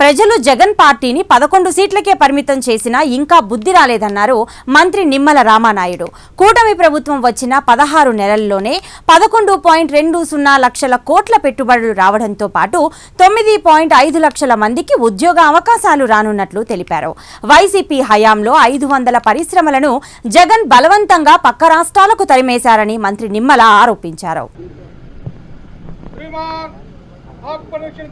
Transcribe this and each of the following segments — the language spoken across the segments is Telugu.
ప్రజలు జగన్ పార్టీని పదకొండు సీట్లకే పరిమితం చేసినా ఇంకా బుద్ధి రాలేదన్నారు మంత్రి నిమ్మల రామానాయుడు కూటమి ప్రభుత్వం వచ్చిన పదహారు నెలల్లోనే పదకొండు పాయింట్ రెండు సున్నా లక్షల కోట్ల పెట్టుబడులు రావడంతో పాటు తొమ్మిది పాయింట్ ఐదు లక్షల మందికి ఉద్యోగ అవకాశాలు రానున్నట్లు తెలిపారు వైసీపీ హయాంలో ఐదు వందల పరిశ్రమలను జగన్ బలవంతంగా పక్క రాష్ట్రాలకు తరిమేశారని మంత్రి నిమ్మల ఆరోపించారు श्रीमान आप कनेक्शन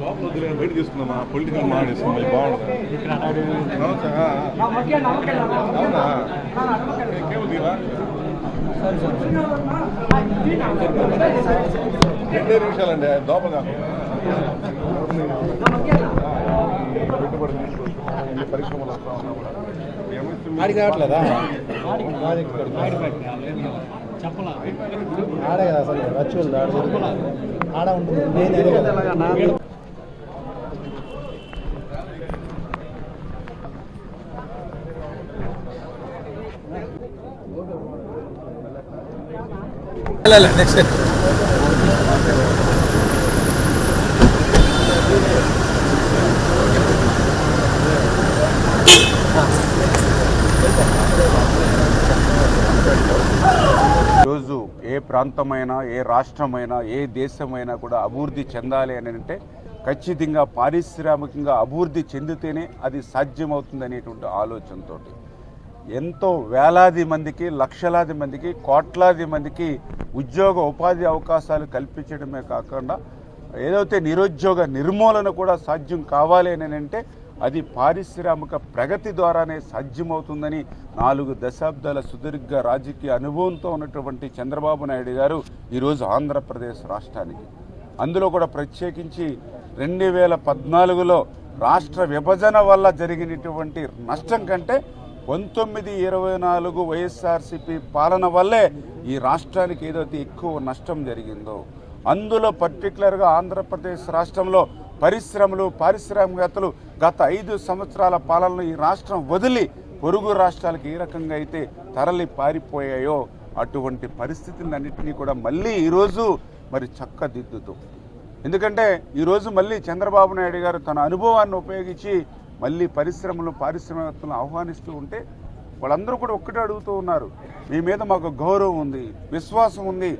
లోపల వదిలేను బయట తీసుకుందామా పొలిటికల్ మాట్లాడేసుకున్నాం మళ్ళీ బాగుంటుంది అవునా? తీవా రెండే నిమిషాలండి కాకుండా పెట్టుబడి తీసుకొస్తాం. ఎన్ని పరిశ్రమలు వస్తా ఉన్నా కూడా ఎంఎస్ఎంఈ ఆడికి రావట్లేదా చెప్పలా ఆడే కదా అసలు వర్చువల్ ఆడ జరుగుతుంది. ఆడ ఉంటుంది నేను అదే కదా నెక్స్ట్ ప్రాంతమైనా ఏ రాష్ట్రమైనా ఏ దేశమైనా కూడా అభివృద్ధి చెందాలి అని అంటే ఖచ్చితంగా పారిశ్రామికంగా అభివృద్ధి చెందితేనే అది సాధ్యమవుతుంది అనేటువంటి ఆలోచనతో ఎంతో వేలాది మందికి లక్షలాది మందికి కోట్లాది మందికి ఉద్యోగ ఉపాధి అవకాశాలు కల్పించడమే కాకుండా ఏదైతే నిరుద్యోగ నిర్మూలన కూడా సాధ్యం కావాలి అని అంటే అది పారిశ్రామిక ప్రగతి ద్వారానే సాధ్యమవుతుందని నాలుగు దశాబ్దాల సుదీర్ఘ రాజకీయ అనుభవంతో ఉన్నటువంటి చంద్రబాబు నాయుడు గారు ఈరోజు ఆంధ్రప్రదేశ్ రాష్ట్రానికి. అందులో కూడా ప్రత్యేకించి రెండు వేల పద్నాలుగులో రాష్ట్ర విభజన వల్ల జరిగినటువంటి నష్టం కంటే పంతొమ్మిది ఇరవై నాలుగు వైఎస్ఆర్సీపీ పాలన వల్లే ఈ రాష్ట్రానికి ఏదైతే ఎక్కువ నష్టం జరిగిందో అందులో పర్టికులర్గా ఆంధ్రప్రదేశ్ రాష్ట్రంలో పరిశ్రమలు పారిశ్రామికవేత్తలు గత ఐదు సంవత్సరాల పాలనలో ఈ రాష్ట్రం వదిలి పొరుగు రాష్ట్రాలకు ఏ రకంగా అయితే తరలి పారిపోయాయో అటువంటి పరిస్థితులన్నింటినీ కూడా మళ్ళీ ఈరోజు మరి చక్కదిద్దుతూ ఎందుకంటే ఈరోజు మళ్ళీ చంద్రబాబు నాయుడు గారు తన అనుభవాన్ని ఉపయోగించి మళ్ళీ పరిశ్రమలు పారిశ్రామికవేత్తలను ఆహ్వానిస్తూ ఉంటే వాళ్ళందరూ కూడా ఒక్కటే అడుగుతూ ఉన్నారు మీ మీద మాకు గౌరవం ఉంది విశ్వాసం ఉంది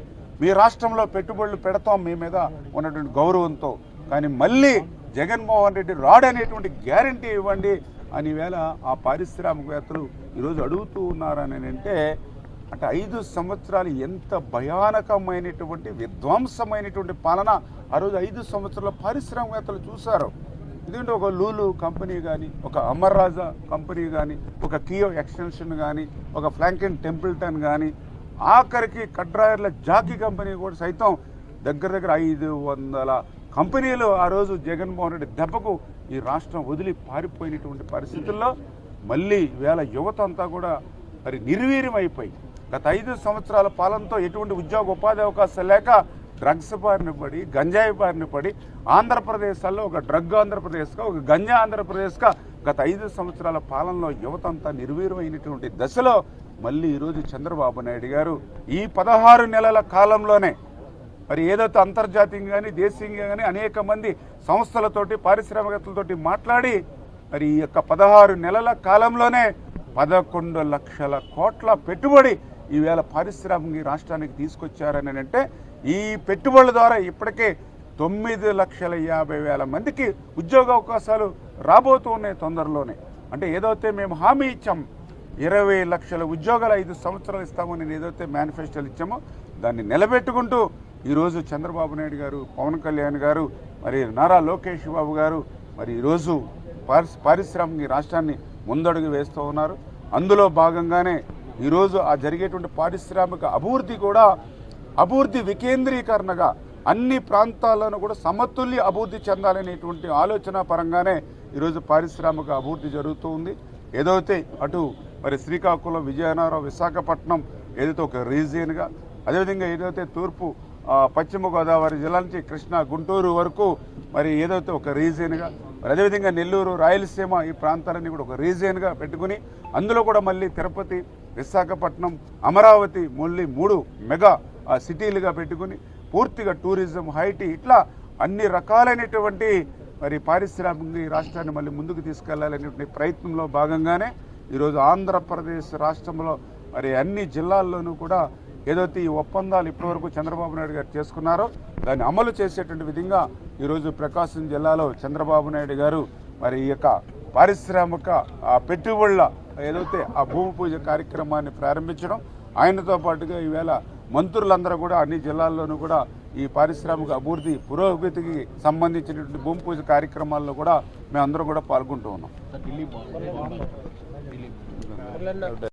మీ రాష్ట్రంలో పెట్టుబడులు పెడతాం మీ మీద ఉన్నటువంటి గౌరవంతో కానీ మళ్ళీ జగన్మోహన్ రెడ్డి రాడనేటువంటి గ్యారంటీ ఇవ్వండి అని వేళ ఆ పారిశ్రామికవేత్తలు ఈరోజు అడుగుతూ ఉన్నారని అంటే అంటే ఐదు సంవత్సరాలు ఎంత భయానకమైనటువంటి విధ్వంసమైనటువంటి పాలన ఆ రోజు ఐదు సంవత్సరాల పారిశ్రామికవేత్తలు చూశారు. ఎందుకంటే ఒక లూలు కంపెనీ కానీ ఒక అమర్ రాజా కంపెనీ కానీ ఒక కియో ఎక్స్టెన్షన్ కానీ ఒక ఫ్లాంకిన్ టెంపుల్టన్ కానీ ఆఖరికి కడ్రాయర్ల జాకీ కంపెనీ కూడా సైతం దగ్గర దగ్గర ఐదు వందల కంపెనీలు ఆ రోజు జగన్మోహన్ రెడ్డి దెబ్బకు ఈ రాష్ట్రం వదిలి పారిపోయినటువంటి పరిస్థితుల్లో మళ్ళీ వేళ యువత అంతా కూడా మరి నిర్వీర్యం అయిపోయి గత ఐదు సంవత్సరాల పాలనతో ఎటువంటి ఉద్యోగ ఉపాధి అవకాశాలు లేక డ్రగ్స్ బారిన పడి గంజాయి బారిన పడి ఆంధ్రప్రదేశ్లో ఒక డ్రగ్ ఆంధ్రప్రదేశ్గా ఒక గంజా ఆంధ్రప్రదేశ్గా గత ఐదు సంవత్సరాల పాలనలో యువత అంతా నిర్వీర్యమైనటువంటి దశలో మళ్ళీ ఈరోజు చంద్రబాబు నాయుడు గారు ఈ పదహారు నెలల కాలంలోనే మరి ఏదైతే అంతర్జాతీయంగా కానీ దేశీయంగా కానీ అనేక మంది సంస్థలతోటి పారిశ్రామికతలతోటి మాట్లాడి మరి ఈ యొక్క పదహారు నెలల కాలంలోనే పదకొండు లక్షల కోట్ల పెట్టుబడి ఈవేళ పారిశ్రామిక ఈ రాష్ట్రానికి తీసుకొచ్చారని అంటే ఈ పెట్టుబడుల ద్వారా ఇప్పటికే తొమ్మిది లక్షల యాభై వేల మందికి ఉద్యోగ అవకాశాలు రాబోతూ ఉన్నాయి తొందరలోనే. అంటే ఏదైతే మేము హామీ ఇచ్చాం ఇరవై లక్షల ఉద్యోగాలు ఐదు సంవత్సరాలు ఇస్తామని ఏదైతే మేనిఫెస్టోలు ఇచ్చామో దాన్ని నిలబెట్టుకుంటూ ఈరోజు చంద్రబాబు నాయుడు గారు పవన్ కళ్యాణ్ గారు మరి నారా లోకేష్ బాబు గారు మరి ఈరోజు పారిశ్ పారిశ్రామిక రాష్ట్రాన్ని ముందడుగు వేస్తూ ఉన్నారు. అందులో భాగంగానే ఈరోజు ఆ జరిగేటువంటి పారిశ్రామిక అభివృద్ధి కూడా అభివృద్ధి వికేంద్రీకరణగా అన్ని ప్రాంతాలను కూడా సమతుల్య అభివృద్ధి చెందాలనేటువంటి ఆలోచన పరంగానే ఈరోజు పారిశ్రామిక అభివృద్ధి జరుగుతూ ఉంది. ఏదైతే అటు మరి శ్రీకాకుళం విజయనగరం విశాఖపట్నం ఏదైతే ఒక రీజియన్గా అదేవిధంగా ఏదైతే తూర్పు పశ్చిమ గోదావరి జిల్లా నుంచి కృష్ణా గుంటూరు వరకు మరి ఏదైతే ఒక రీజియన్గా మరి అదేవిధంగా నెల్లూరు రాయలసీమ ఈ ప్రాంతాలన్నీ కూడా ఒక రీజియన్గా పెట్టుకుని అందులో కూడా మళ్ళీ తిరుపతి విశాఖపట్నం అమరావతి మళ్ళీ మూడు మెగా సిటీలుగా పెట్టుకుని పూర్తిగా టూరిజం హైటీ ఇట్లా అన్ని రకాలైనటువంటి మరి పారిశ్రామిక ఈ రాష్ట్రాన్ని మళ్ళీ ముందుకు తీసుకెళ్ళాలనేటువంటి ప్రయత్నంలో భాగంగానే ఈరోజు ఆంధ్రప్రదేశ్ రాష్ట్రంలో మరి అన్ని జిల్లాల్లోనూ కూడా ఏదైతే ఈ ఒప్పందాలు ఇప్పటివరకు చంద్రబాబు నాయుడు గారు చేసుకున్నారో దాన్ని అమలు చేసేటువంటి విధంగా ఈరోజు ప్రకాశం జిల్లాలో చంద్రబాబు నాయుడు గారు మరి ఈ యొక్క పారిశ్రామిక పెట్టుబడుల ఏదైతే ఆ భూమి పూజ కార్యక్రమాన్ని ప్రారంభించడం ఆయనతో పాటుగా ఈవేళ మంత్రులందరూ కూడా అన్ని జిల్లాల్లోనూ కూడా ఈ పారిశ్రామిక అభివృద్ధి పురోగతికి సంబంధించినటువంటి భూమి పూజ కార్యక్రమాల్లో కూడా మేమందరం కూడా పాల్గొంటూ ఉన్నాం.